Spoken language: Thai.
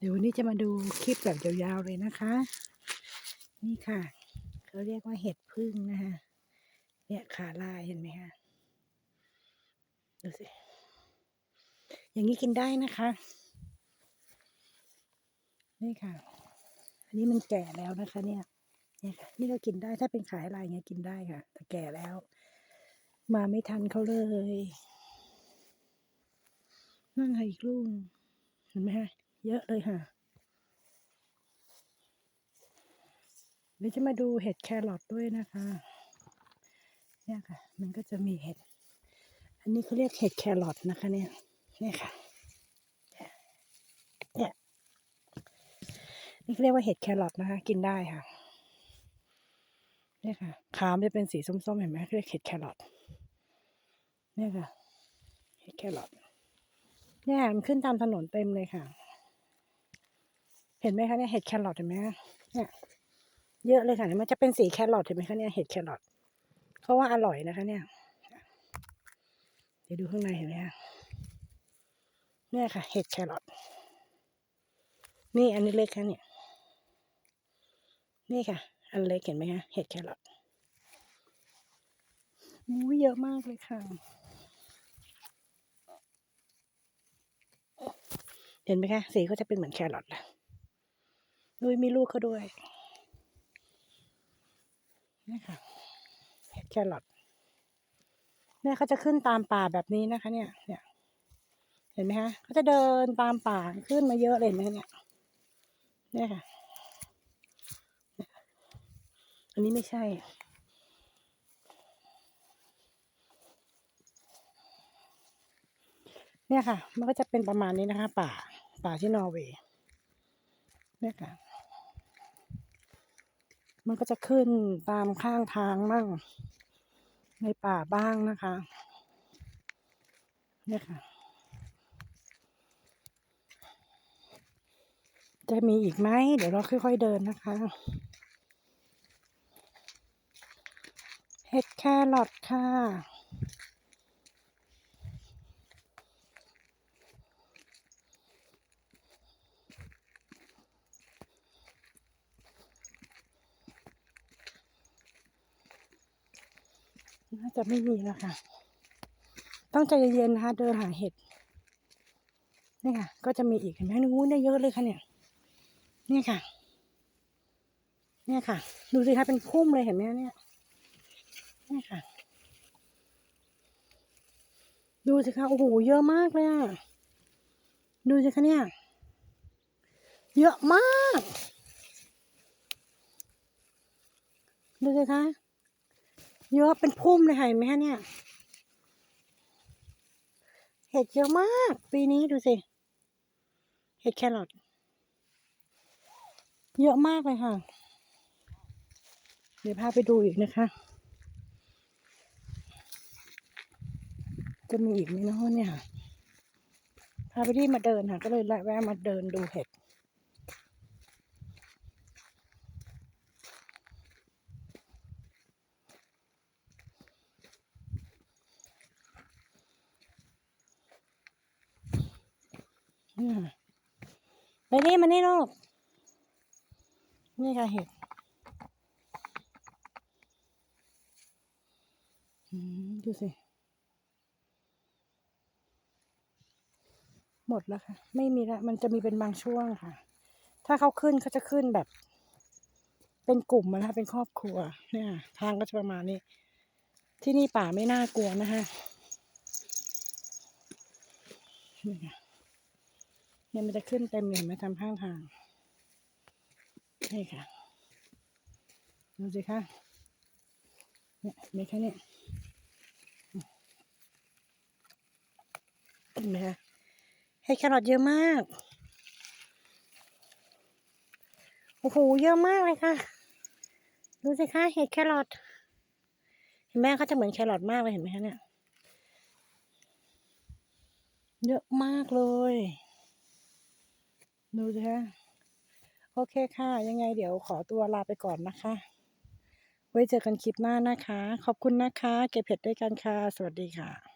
เดี๋ยววันนี้จะมาดูคลิปแบบยาวๆเลยนะคะ นี่ค่ะเขาเรียกว่าเห็ดพึ่งนะคะเนี่ยขาลายเห็นไหมคะดูสิอย่างนี้กินได้นะคะ นี่ค่ะ อันนี้มันแก่แล้วนะคะเนี่ยเนี่ยค่ะ นี่ก็กินได้ถ้าเป็นขายลายเงี้ยกินได้ค่ะ แต่แก่แล้ว มาไม่ทันเขาเลยนั่นค่ะอีกลูกเห็นไหมคะ เยอะเลยค่ะเดี๋ยวจะมาดูเห็ดแครอทด้วยนะคะ เนี่ยค่ะ มันก็จะมีเห็ด อันนี้เขาเรียกเห็ดแครอทนะคะ เนี่ยเนี่ยค่ะเนี่ยนี่เขาเรียกว่าเห็ดแครอทนะคะ กินได้ค่ะ เนี่ยค่ะขามจะเป็นสีส้มๆเห็นไหมเรียกเห็ดแครอทเนี่ยค่ะ เห็ดแครอทเนี่ยมันขึ้นตามถนนเต็มเลยค่ะ เห็นไหมคะเนี่ยเห็ดแครอทเห็นไหมคะเนี่ยเยอะเลยค่ะมันจะเป็นสีแครอทเห็นไหมคะเนี่ยเห็ดแครอทเขาว่าอร่อยนะคะ เนี่ย เดี๋ยวดูข้างในเห็นไหมคะเนี่ยค่ะ เห็ดแครอทนี่อันนี้เล็กค่ะเนี่ย นี่ค่ะ อันเล็กเห็นไหมคะเห็ดแครอทอู้เยอะมากเลยค่ะเห็นไหมคะสีก็จะเป็นเหมือนแครอทแหละ ด้วยมีลูกเขาด้วยนี่ค่ะเห็ดแครอทเนี่ยเขาจะขึ้นตามป่าแบบนี้นะคะ เนี่ย เนี่ย เห็นไหมคะเขาจะเดินตามป่าขึ้นมาเยอะเลยเห็นไหมเนี่ย เนี่ยค่ะ อันนี้ไม่ใช่เนี่ยค่ะ มันก็จะเป็นประมาณนี้นะคะ ป่า ป่าที่นอร์เวย์เนี่ยค่ะ มันก็จะขึ้นตามข้างทางบ้างในป่าบ้างนะคะเนี่ยค่ะ จะมีอีกไหมเดี๋ยวเราค่อยๆเดินนะคะเห็ดแครอทค่ะ น่าจะไม่มีแล้วค่ะ ต้องใจเย็นๆนะคะ เดินหาเห็ดนี่ค่ะ ก็จะมีอีกเห็นไหมนู้นได้เยอะเลยค่ะเนี่ยนี่ค่ะ เนี่ยค่ะ ดูสิคะเป็นพุ่มเลยเห็นไหมเนี่ยนี่ค่ะ ดูสิคะโอ้โหเยอะมากเลยอะดูสิคะเนี่ยเยอะมาก ดูสิคะ เยอะเป็นพุ่มเลยค่ะเห็นไหมคะเนี่ย เห็ดเยอะมาก ปีนี้ดูสิ เห็ดแครอทเยอะมากเลยค่ะ เดี๋ยวพาไปดูอีกนะคะ จะมีอีกไหมเนาะเนี่ยพาไปที่มาเดินค่ะ ก็เลยแวะมาเดินดูเห็ด นี่ไปนี่มานี่ลูก นี่ค่ะเห็ดดูสิ หมดแล้วค่ะ ไม่มีล้วมันจะมีเป็นบางช่วงค่ะ ถ้าเขาขึ้นเขาจะขึ้นแบบ เป็นกลุ่มนะคะเป็นครอบครัว เนี่ย ทางก็จะประมาณนี้ ที่นี่ป่าไม่น่ากลัวนะคะนี่ค่ะ เนี่ยมันจะขึ้นเต็มเลยเห็นไหมทำข้างทางนี่ค่ะดูสิคะเนี่ยเห็นไหมคะเนี่ยเห็นไหมคะให้แครอทเยอะมากโอ้โหเยอะมากเลยค่ะ ดูสิคะเห็ดแครอทเห็นไหมเขาจะเหมือนแครอทมากเลยเห็นไหมคะเนี่ยเยอะมากเลย ดูสิคะโอเคค่ะ ยังไงเดี๋ยวขอตัวลาไปก่อนนะคะ ไว้เจอกันคลิปหน้านะคะ ขอบคุณนะคะ เก็บเห็ดด้วยกันค่ะ สวัสดีค่ะ